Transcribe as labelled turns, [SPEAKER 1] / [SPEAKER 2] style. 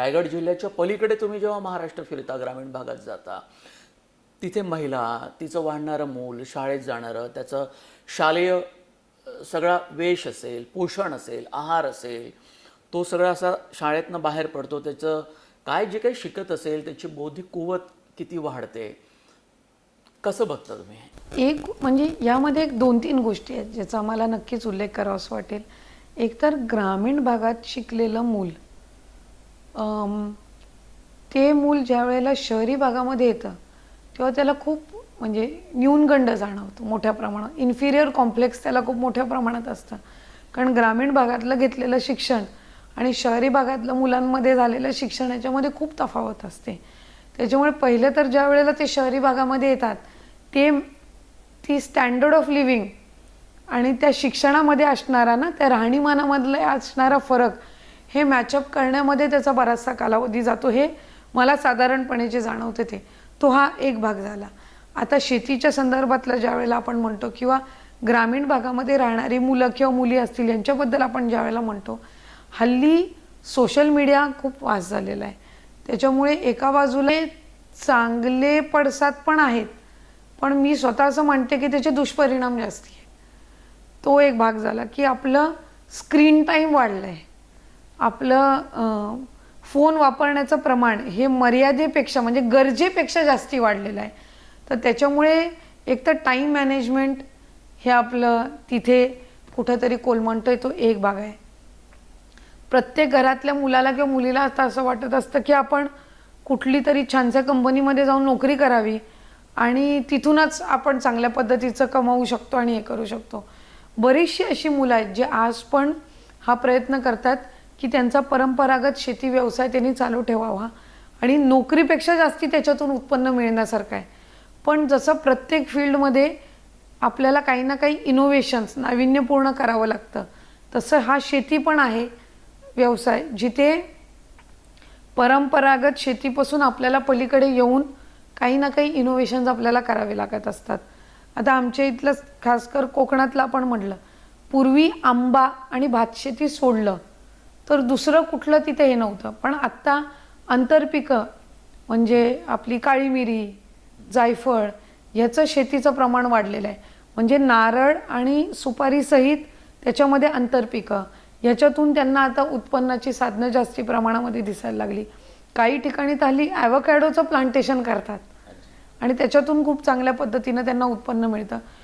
[SPEAKER 1] रायगड जिल्ह्याच्या पलीकडे तुम्ही जेव्हा महाराष्ट्र फिरता ग्रामीण भागात जाता तिथे महिला तिचं वाढणारं मूल शाळेत जाणारं त्याचं शालेय सगळा वेश असेल पोषण असेल आहार असेल तो सगळा असा शाळेतनं बाहेर पडतो. त्याचं काय जे काही शिकत असेल त्याची बौद्धिक कुवत किती वाढते कसं बघता तुम्ही?
[SPEAKER 2] एक म्हणजे यामध्ये एक दोन तीन गोष्टी आहेत ज्याचा आम्हाला नक्कीच उल्लेख करावासा वाटेल. एक तर ग्रामीण भागात शिकलेलं मूल. ते मूल ज्या वेळेला शहरी भागामध्ये येतं तेव्हा त्याला खूप म्हणजे न्यूनगंड जाणवतो मोठ्या प्रमाणात. इन्फिरियर कॉम्प्लेक्स त्याला खूप मोठ्या प्रमाणात असतं. कारण ग्रामीण भागातलं घेतलेलं शिक्षण आणि शहरी भागातलं मुलांमध्ये झालेलं शिक्षण याच्यामध्ये खूप तफावत असते. त्याच्यामुळे पहिले तर ज्या वेळेला ते शहरी भागामध्ये येतात ते ती स्टँडर्ड ऑफ लिव्हिंग आणि त्या शिक्षणामध्ये असणारा ना त्या राहणीमानामधला असणारा फरक हे मॅचअप करण्यामध्ये त्याचा बराचसा कालावधी जातो. हे मला साधारणपणे जे जाणवते ते. तो हा एक भाग झाला. आता शेतीच्या संदर्भातला ज्या वेळेला आपण म्हणतो किंवा ग्रामीण भागामध्ये राहणारी मुलं किंवा मुली असतील यांच्याबद्दल आपण ज्या वेळेला म्हणतो हल्ली सोशल मीडिया खूप वास झालेला आहे. त्याच्यामुळे एका बाजूला चांगले पडसाद पण आहेत पण मी स्वतः असं म्हणते की त्याचे दुष्परिणाम जास्ती आहे तो एक भाग झाला की आपलं स्क्रीन टाईम वाढलं आहे आपलं फोन वापरण्याचं प्रमाण हे मर्यादेपेक्षा म्हणजे गरजेपेक्षा जास्ती वाढलेलं आहे. तर त्याच्यामुळे एक तर टाईम मॅनेजमेंट हे आपलं तिथे कुठंतरी कोलमंटोय तो एक भाग आहे. प्रत्येक घरातल्या मुलाला किंवा मुलीला आता असं वाटत असतं की आपण कुठली तरी छानशा कंपनीमध्ये जाऊन नोकरी करावी आणि तिथूनच आपण चांगल्या पद्धतीचं कमावू शकतो आणि हे करू शकतो. बरीचशी अशी मुलं आहेत जे आज पण हा प्रयत्न करतात की त्यांचा परंपरागत शेती व्यवसाय त्यांनी चालू ठेवावा. आणि नोकरीपेक्षा जास्ती त्याच्यातून उत्पन्न मिळण्यासारखं आहे. पण जसं प्रत्येक फील्डमध्ये आपल्याला काही ना काही इनोव्हेशन्स नाविन्यपूर्ण करावं लागतं तसं हा शेती पण आहे व्यवसाय जिथे परंपरागत शेतीपासून आपल्याला पलीकडे येऊन काही ना काही इनोव्हेशन्स आपल्याला करावे लागत असतात. आता आमच्या इथलं खासकर कोकणातलं आपण म्हटलं पूर्वी आंबा आणि भातशेती सोडलं. तर दुसरं कुठलं तिथे हे नव्हतं. पण आत्ता आंतरपिकं म्हणजे आपली काळी मिरी जायफळ ह्याचं शेतीचं प्रमाण वाढलेलं आहे. म्हणजे नारळ आणि सुपारीसहित त्याच्यामध्ये आंतरपिकं ह्याच्यातून त्यांना आता उत्पन्नाची साधनं जास्ती प्रमाणामध्ये दिसायला लागली. काही ठिकाणी तर हल्ली ॲव्होकॅडोचं प्लांटेशन करतात. आणि त्याच्यातून खूप चांगल्या पद्धतीनं त्यांना उत्पन्न मिळतं.